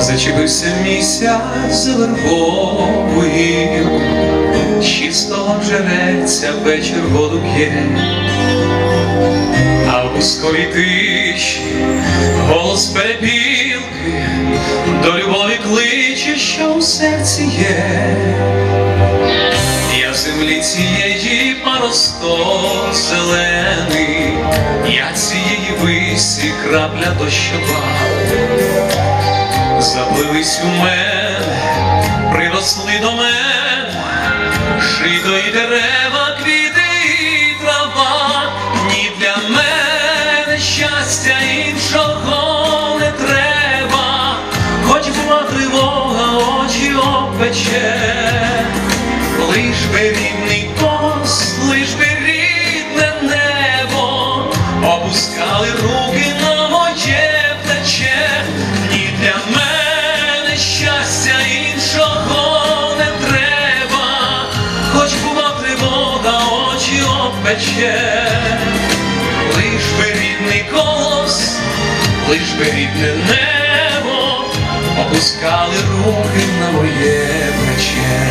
Зачепився місяць за вербовою, чисто жереться вечір воду п'є, а в вузької тиші голос перепілки до любові кличе, що у серці є. Я в землі цієї паросток зелений, я цієї висі крапля дощова. Заплились у мене, приросли до мене, жито і дерева, квіти і трава, ні для мене щастя іншого не треба, хоч була тривога, очі опече, лиш би рідний кос, лиш би очі лиш би рідний колос, лиш би рідне небо, опускали руки на моє плече.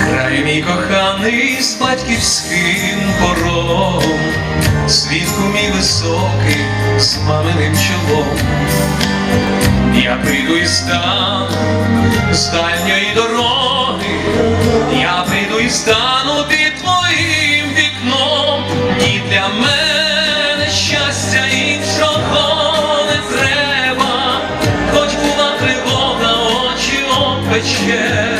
Край мій коханий з батьківським порогом, світку мій високий з маминим чолом. Я прийду і стану з дальньої дороги, я прийду і стану під твоїм вікном, і для мене щастя іншого не треба, хоч була тривога, очі опече.